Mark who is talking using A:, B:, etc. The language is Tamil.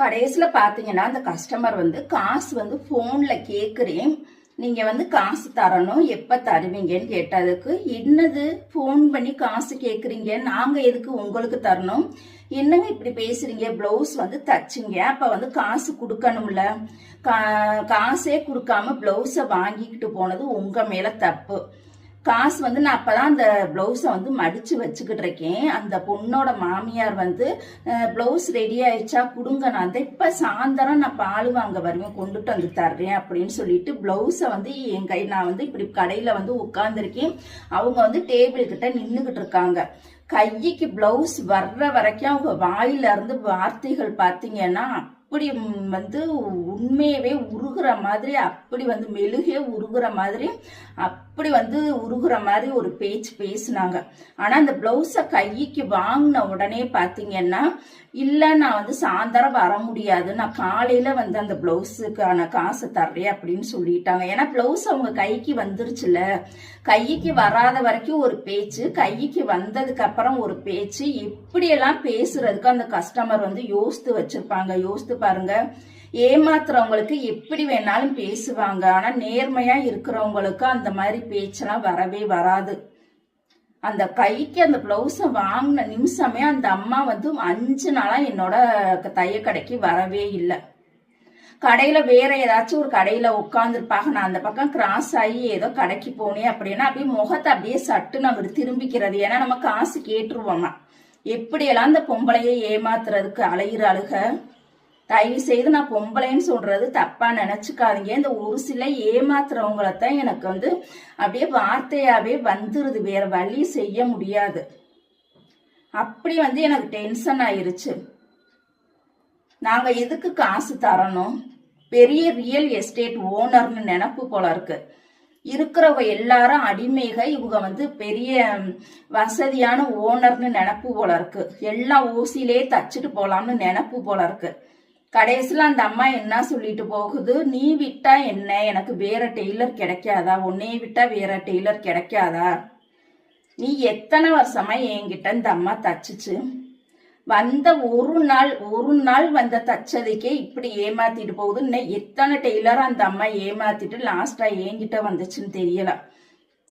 A: கடைசியில் பார்த்தீங்கன்னா அந்த கஸ்டமர் வந்து காசு வந்து ஃபோனில் கேட்குறேன் நீங்கள் வந்து காசு தரணும் எப்போ தருவீங்கன்னு கேட்டதுக்கு என்னது ஃபோன் பண்ணி காசு கேட்குறீங்க நாங்கள் எதுக்கு உங்களுக்கு தரணும்? என்னங்க இப்படி பேசுறீங்க? ப்ளவுஸ் வந்து தச்சிங்க. அப்போ வந்து காசு கொடுக்கணும்ல. கா காசே கொடுக்காம ப்ளவுஸை வாங்கிக்கிட்டு போனது உங்கள் மேலே தப்பு. காசு வந்து நான் அப்பதான் அந்த பிளவுஸை வந்து மடிச்சு வச்சுக்கிட்டு இருக்கேன். அந்த பொண்ணோட மாமியார் வந்து பிளவுஸ் ரெடி ஆயிடுச்சா கொடுங்க நான் வந்து இப்ப சாயந்தரம் நான் பால் வாங்க வருவேன் கொண்டுட்டு வந்து தர்றேன் அப்படின்னு சொல்லிட்டு பிளவுஸை வந்து என் கை நான் வந்து இப்படி கடையில வந்து உட்கார்ந்துருக்கேன். அவங்க வந்து டேபிள் கிட்ட நின்றுகிட்டு இருக்காங்க. கைக்கு பிளவுஸ் வர்ற வரைக்கும் அவங்க வாயில இருந்து வார்த்தைகள் பார்த்தீங்கன்னா அப்படி வந்து உண்மையவே உருகுற மாதிரி அப்படி வந்து மெழுகே உருகுற மாதிரி அப்படி வந்து உருகுற மாதிரி ஒரு பேச்சு பேசினாங்க. ஆனால் அந்த பிளவுஸை கைக்கு வாங்கின உடனே பார்த்தீங்கன்னா இல்லை நான் வந்து சாயந்தரம் வர முடியாது. நான் காலையில் வந்து அந்த பிளவுஸுக்கான காசை தர்றேன் அப்படின்னு சொல்லிட்டாங்க. ஏன்னா பிளவுஸ் அவங்க கைக்கு வந்துருச்சுல. கைக்கு வராத வரைக்கும் ஒரு பேச்சு கைக்கு வந்ததுக்கு அப்புறம் ஒரு பேச்சு இப்படியெல்லாம் பேசுறதுக்கு அந்த கஸ்டமர் வந்து யோசித்து வச்சிருப்பாங்க. யோசித்து பாருங்க. ஏமாத்துறவங்களுக்கு எப்படி வேணாலும் பேசுவாங்க. ஆனா நேர்மையா இருக்கிறவங்களுக்கு அந்த மாதிரி பேச்செல்லாம் வரவே வராது. அந்த கைக்கு அந்த பிளவுஸை வாங்கின நிமிஷமே அந்த அம்மா வந்து அஞ்சு நாளா என்னோட தைய கடைக்கு வரவே இல்லை. கடையில வேற ஏதாச்சும் ஒரு கடையில உட்காந்துருப்பாங்க நான் அந்த பக்கம் கிராஸ் ஆகி ஏதோ கடைக்கு போனேன் அப்படின்னா அப்படியே முகத்தை அப்படியே சட்டுன்னு அங்கிட்டு திரும்பிக்கிறது. ஏன்னா நம்ம காசு கேட்டுருவோமா? எப்படியெல்லாம் அந்த பொம்பளையை ஏமாத்துறதுக்கு அலையிற அழுக தயவு செய்து நான் பொம்பளைன்னு சொல்றது தப்பா நினைச்சுக்காதீங்க. இந்த ஒரு சில ஏமாத்துறவங்களத்தான் எனக்கு வந்து அப்படியே வார்த்தையாவே வந்துருது. வேற வழி செய்ய முடியாது. அப்படி வந்து எனக்கு டென்ஷன் ஆயிருச்சு. நாங்க எதுக்கு காசு தரணும்? பெரிய ரியல் எஸ்டேட் ஓனர்னு நினப்பு போல இருக்கு. இருக்கிறவங்க எல்லாரும் அடிமைக இவங்க வந்து பெரிய வசதியான ஓனர்னு நினப்பு போல இருக்கு. எல்லாம் ஊசியிலே தச்சுட்டு போலாம்னு நினப்பு போல இருக்கு. கடைசியில் அந்த அம்மா என்ன சொல்லிட்டு போகுது? நீ விட்டா என்ன? எனக்கு வேற டெய்லர் கிடைக்காதா? உன்னைய விட்டா வேற டெய்லர் கிடைக்காதா? நீ எத்தனை வருஷமா என்கிட்ட இந்த அம்மா தச்சிச்சு? வந்த ஒரு நாள் ஒரு நாள் வந்த தச்சதுக்கே இப்படி ஏமாத்திட்டு போகுது. இன்னும் எத்தனை டெய்லர் அந்த அம்மா ஏமாத்திட்டு லாஸ்டா என்கிட்ட வந்துச்சுன்னு தெரியல.